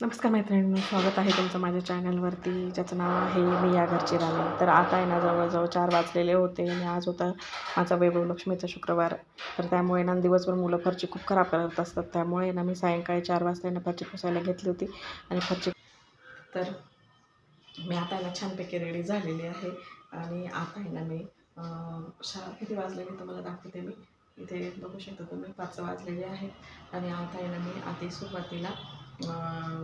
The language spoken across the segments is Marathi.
नमस्कार मैत्रिणींनो स्वागत आहे तुमचं माझ्या चॅनलवरती ज्याचं नाव आहे मी या घरची राणी. तर आता आहे ना जवळजवळ चार वाजलेले होते आणि आज होता माझा वैभव लक्ष्मीचा शुक्रवार. तर त्यामुळे ना दिवसभर मुलं फरची खूप खराब करत असतात. त्यामुळे ना मी सायंकाळी चार वाजता ना फरची पुसायला घेतली होती आणि फरची तर मी आता ना छानपैकी रेडी झालेली आहे. आणि आता आहे ना मी अं, शा किती वाजलेली तुम्हाला दाखवते मी. इथे बघू शकता तुम्ही पाच वाजलेले आहेत. आणि आता आहे ना मी आधी सुरुवातीला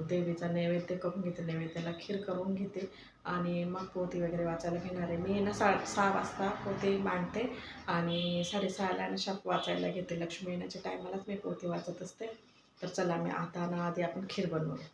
देवीचा नैवेद्य करून घेते नैवेद्याला खीर करून घेते. आणि मग पोती वगैरे वाचायला घेणार आहे. मी ना सा सहा वाजता पोती मांडते आणि साडेसहाला ना शाप वाचायला घेते. लक्ष्मी येण्याच्या टायमालाच मी पोती वाचत असते. तर चला मी आता ना आधी आपण खीर बनवूया.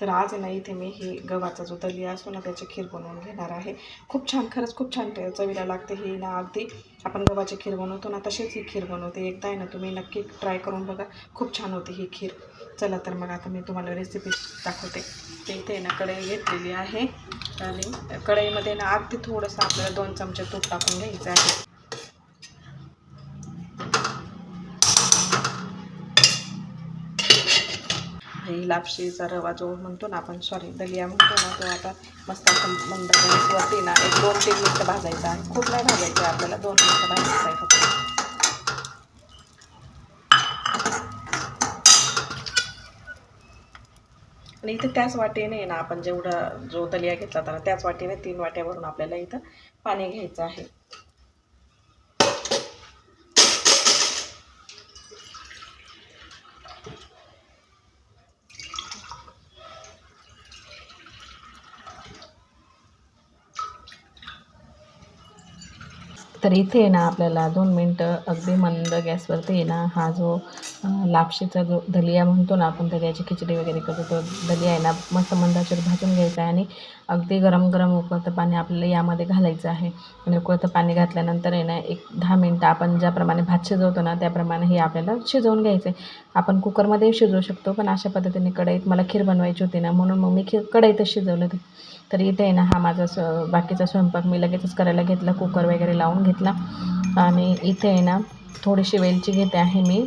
तर आज आहे ना इथे मी हे गव्हाचा जो दलिया असतो ना त्याची खीर बनवून घेणार आहे. खूप छान खरंच खूप छान चवीला लागते ही ना अगदी. आपण गव्हाची खीर बनवतो ना तशीच ही खीर बनवते. एकदा आहे ना तुम्ही नक्की ट्राय करून बघा. खूप छान होते ही खीर. चला तर मग आता मी तुम्हाला रेसिपी दाखवते. ते इथे ना कढई घेतलेली आहे. आणि कढईमध्ये ना अगदी थोडंसं आपल्याला दोन चमचे तूप टाकून घ्यायचं आहे. दही लापशीचा रवा जो म्हणतो ना आपण सॉरी दलिया म्हणतो ना तो आता मस्त असं मंद गॅसवरती ना एक दोन तीन मिनटं भाजायचा आहे खूप नाही भाजायचं आहे आपल्याला दोन मिनटं भाजायचं आहे फक्त. आणि इथं त्याच वाटेने ना आपण जेवढा जो दलिया घेतला होता ना त्याच वाटेने तीन वाट्यावरून आपल्याला इथं पाणी घ्यायचं आहे. तर इथे ना आपल्याला दोन मिनटं अगदी मंद गॅसवरती ना हा जो लापशीचा जो दलिया म्हणतो ना आपण दलियाची खिचडी वगैरे करतो तो दलिया आहे ना मस्त मंदाचर भाजून घ्यायचा आहे आणि अगदी गरम गरम उकळतं पाणी आपल्याला यामध्ये घालायचं आहे. आणि उकळतं पाणी घातल्यानंतर आहे ना एक दहा मिनटं आपण ज्याप्रमाणे भात शिजवतो ना त्याप्रमाणे हे आपल्याला शिजवून घ्यायचं आहे. आपण कुकरमध्ये शिजवू शकतो पण अशा पद्धतीने कढईत मला खीर बनवायची होती ना म्हणून मग मी खीर कढईतच शिजवलं ते तर इथे आहे ना हा माझा स बाकीचा स्वयंपाक मी लगेचच करायला घेतला कुकर वगैरे लावून घेतला. आणि इथे आहे ना थोडीशी वेलची घेते आहे मी.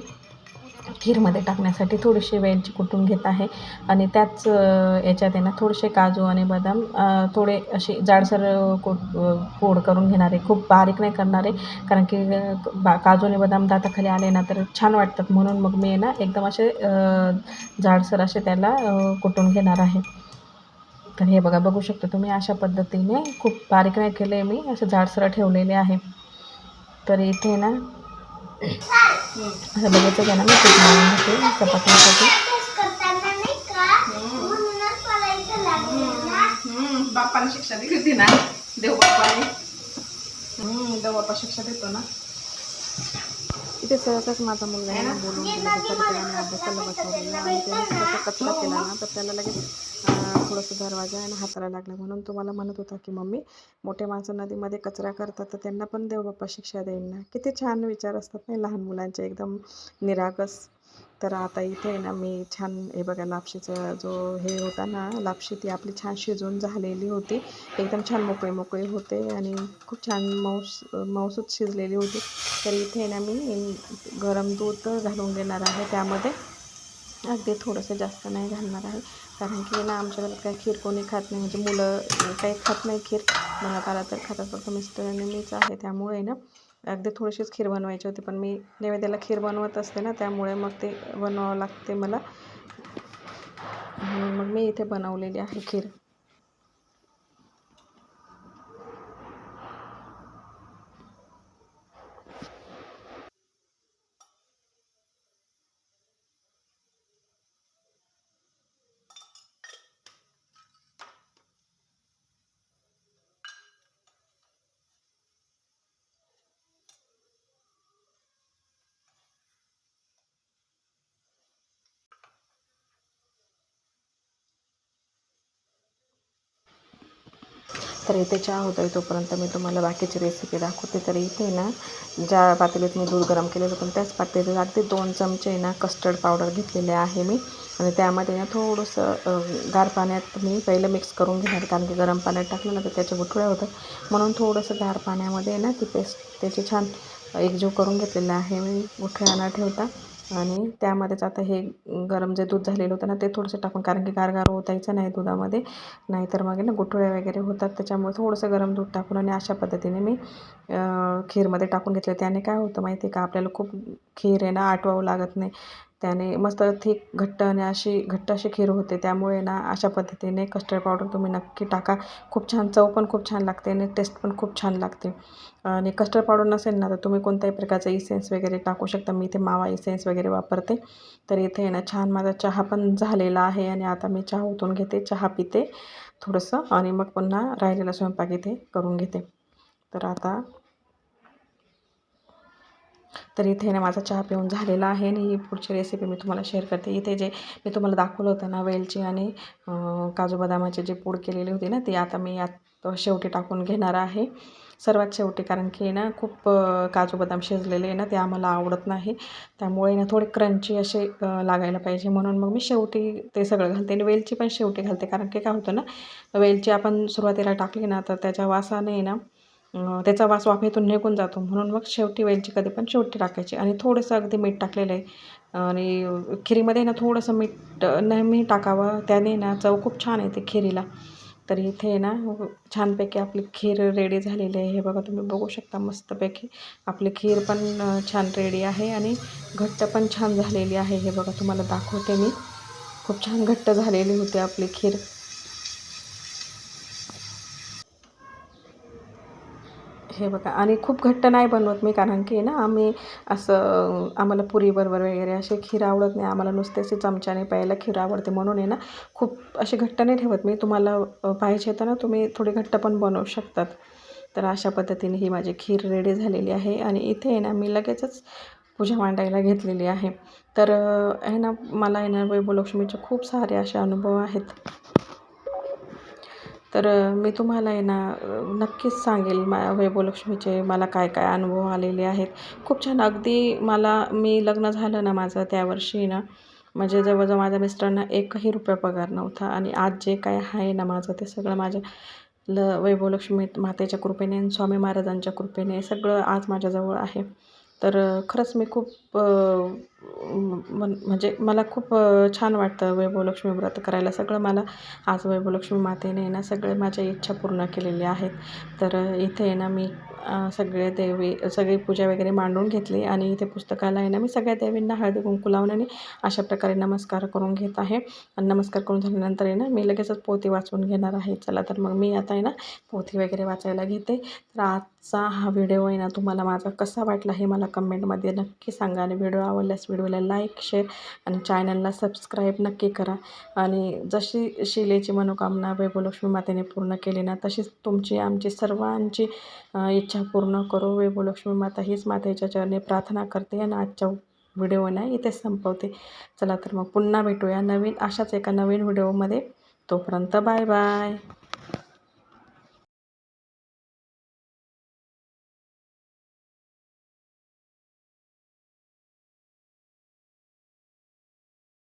खीरमध्ये टाकण्यासाठी थोडीशी वेलची कुटून घेत आहे. आणि त्याच याच्यात आहे ना थोडेसे काजू आणि बदाम थोडे असे जाडसर कोट अं, करून घेणारे खूप बारीक नाही करणारे. कारण की बा काजू आणि बदाम दाताखाली आले ना तर छान वाटतात. म्हणून मग मी ना एकदम असे जाडसर असे त्याला कुटून घेणार आहे. तर हे बघा बघू शकता तुम्ही अशा पद्धतीने खूप बारीक नाही केले मी असं जाडसर ठेवलेले आहे. तर इथे ना असं बघायचं का ना? मी पीठ मारून घेते चपातीसाठी. करताना बाप्पाने शिक्षा दिली होती ना? देव बाप्पाने देव बाप्पा शिक्षा देतो ना. इथे सहजच माझा मुलगा आहे ना बोलून गेला तर अभ्यासाला बसवलेला आणि त्याने थोडासा कचरा केला ना तर त्याला लगेच थोडंसं दरवाजा आणि हाताला लागला. म्हणून तो मला म्हणत होता की मम्मी मोठे माणसं नदीमध्ये कचरा करतात तर त्यांना पण देवबाप्पा शिक्षा देईन ना. किती छान विचार असतात नाही लहान मुलांचे एकदम निरागस तर आता इथे आहे ना मी छान हे बघा लापशीचा जो हे होता ना लापशी ती आपली छान शिजून झालेली होती. एकदम छान मोकळे मोकळे होते आणि खूप छान मौस मौसूत शिजलेली होती. तर इथे आहे ना मी गरम दूध घालून घेणार आहे त्यामध्ये. अगदी थोडंसं जास्त नाही घालणार आहे. कारण की ना आमच्या घरात काही खीर कोणी खात नाही. म्हणजे मुलं काही खात नाही खीर. मला आला तर खातात फक्त मिस्टर आणि मीच आहे. त्यामुळे ना अगदी थोडीशीच खीर बनवायची होती पण मी नैवेद्याला खीर बनवत असते ना त्यामुळे मग ते बनवावं लागते मला. मग मी इथे बनवलेली आहे खीर. तर इथे चहा होतो आहे तोपर्यंत मी तुम्हाला बाकीची रेसिपी दाखवते. तर इथे ना ज्या पातेलीत मी दूध गरम केलेलं होतं त्याच पातेलीत अगदी दोन चमचे ना कस्टर्ड पावडर घेतलेले आहे मी. आणि त्यामध्ये ना थोडंसं गार पाण्यात मी पहिलं मिक्स करून घेणार कारण की गरम पाण्यात टाकलं ना तर त्याच्या गुठळ्या होतात. म्हणून थोडंसं गार पाण्यामध्ये ना ती पेस्ट त्याची छान एकजीव करून घेतलेलं आहे मी गुठळ्या न ठेवता. आणि त्यामध्येच आता हे गरम जे दूध झालेलं होतं ना ते थोडंसं टाकून कारण की गारगार ओतायचं नाही दुधामध्ये. नाहीतर मग ना गुठळ्या वगैरे होतात. त्याच्यामुळे थोडंसं गरम दूध टाकून आणि अशा पद्धतीने मी खीरमध्ये टाकून घेतलं. त्याने काय होतं माहिती आहे का? आपल्याला खूप खीर आहे ना आटवावं लागत नाही. त्याने मस्त थिक घट्ट आणि अशी घट्ट अशी खीर होते. त्यामुळे ना अशा पद्धतीने कस्टर्ड पावडर तुम्ही नक्की टाका. खूप छान चव पण खूप छान लागते आणि टेस्ट पण खूप छान लागते. आणि कस्टर्ड पावडर नसेल ना तर तुम्ही कोणत्याही प्रकारचा इसेन्स वगैरे टाकू शकता. मी इथे मावा इसेन्स वगैरे वापरते. तर इथे आहे ना छान माझा चहा पण झालेला आहे आणि आता मी चहा ओतून घेते. चहा पिते थोडंसं आणि मग पुन्हा राहिलेला स्वयंपाक इथे करून घेते. तर आता तर इथे ना माझा चहा पिऊन झालेला आहे आणि ही पुढची रेसिपी मी तुम्हाला शेअर करते. इथे जे मी तुम्हाला दाखवलं होतं ना वेलची आणि काजू बदामाची जी पूड केलेली होती ना ती आता मी यात शेवटी टाकून घेणार आहे. सर्वात शेवटी कारण की ना खूप काजू बदाम शिजलेले आहे ना ते आम्हाला आवडत नाही. त्यामुळे ना थोडे क्रंची असे लागायला पाहिजे. म्हणून मग मी शेवटी ते सगळं घालते आणि वेलची पण शेवटी घालते. कारण की काय होतं ना वेलची आपण सुरुवातीला टाकली ना तर त्याच्या वासाने ना त्याचा वास वाफेतून निघून जातो. म्हणून मग शेवटी वेलची कधी पण शेवटी टाकायची. आणि थोडंसं अगदी मीठ टाकलेलं आहे. आणि खिरीमध्ये ना थोडंसं मीठ नेहमी टाकावं. त्याने ना चव खूप छान येते खिरीला. तर इथे ना छानपैकी आपली खीर रेडी झालेली आहे. हे बघा तुम्ही बघू शकता मस्तपैकी. आपली खीर पण छान रेडी आहे. आणि घट्ट पण छान झालेली आहे. हे बघा तुम्हाला दाखवते मी. खूप छान घट्ट झालेली होती आपली खीर. हे बघा. आणि खूप घट्ट नाही बनवत मी कारण की ना आम्ही असं आम्हाला पुरीबरोबर वगैरे असे खीर आवडत नाही. आम्हाला नुसते असे चमच्याने प्यायला खीर आवडते. म्हणून आहे ना खूप असे घट्ट नाही ठेवत मी. तुम्हाला पाहिजे तर ना तुम्ही थोडी घट्ट पण बनवू शकतात. तर अशा पद्धतीने ही माझी खीर रेडी झालेली आहे. आणि इथे आहे ना मी लगेचच पूजा मांडायला घेतलेली आहे. तर आहे ना मला आहे ना वैभवलक्ष्मीचे खूप सारे असे अनुभव आहेत. तर मी तुम्हाला आहे ना नक्कीच सांगेल मा वैभवलक्ष्मीचे मला काय काय अनुभव आलेले आहेत. खूप छान. अगदी मला मी लग्न झालं ना माझं त्या वर्षी ना म्हणजे जवळजवळ माझ्या मिस्टरांना एकही रुपया पगार नव्हता आणि आज जे काय आहे ना माझं ते सगळं माझ्या ल वैभवलक्ष्मी मातेच्या कृपेने आणि स्वामी महाराजांच्या कृपेने सगळं आज माझ्याजवळ आहे. तर खरंच मी खूप मन म्हणजे मला खूप छान वाटतं वैभवलक्ष्मी व्रत करायला. सगळं मला आज वैभवलक्ष्मी मातेने ना सगळे माझ्या इच्छा पूर्ण केलेल्या आहेत. तर इथे आहे ना मी सगळे देवी सगळी पूजा वगैरे मांडून घेतली आणि इथे पुस्तकाला आहे ना मी सगळ्या देवींना हळदी कुंकू लावून आणि अशा प्रकारे नमस्कार करून घेत आहे. आणि नमस्कार करून झाल्यानंतर आहे ना मी लगेचच पोथी वाचून घेणार आहे. चला तर मग मी आता आहे ना पोथी वगैरे वाचायला घेते. तर आजचा हा व्हिडिओ आहे ना तुम्हाला माझा कसा वाटला हे मला कमेंटमध्ये नक्की सांगा आणि व्हिडिओ आवडल्यास व्हिडिओला लाईक शेअर आणि चॅनलला सबस्क्राईब नक्की करा. आणि जशी शिलेची मनोकामना वैभवलक्ष्मी मातेने पूर्ण केली ना तशीच तुमची आमची सर्वांची इच्छा पूर्ण करो. वैभवलक्ष्मी माता हीच मातेच्या चरणी प्रार्थना करते आणि आजच्या व्हिडिओ इथे इथेच संपवते. चला तर मग पुन्हा भेटूया नवीन अशाच एका नवीन व्हिडिओमध्ये. तोपर्यंत बाय बाय.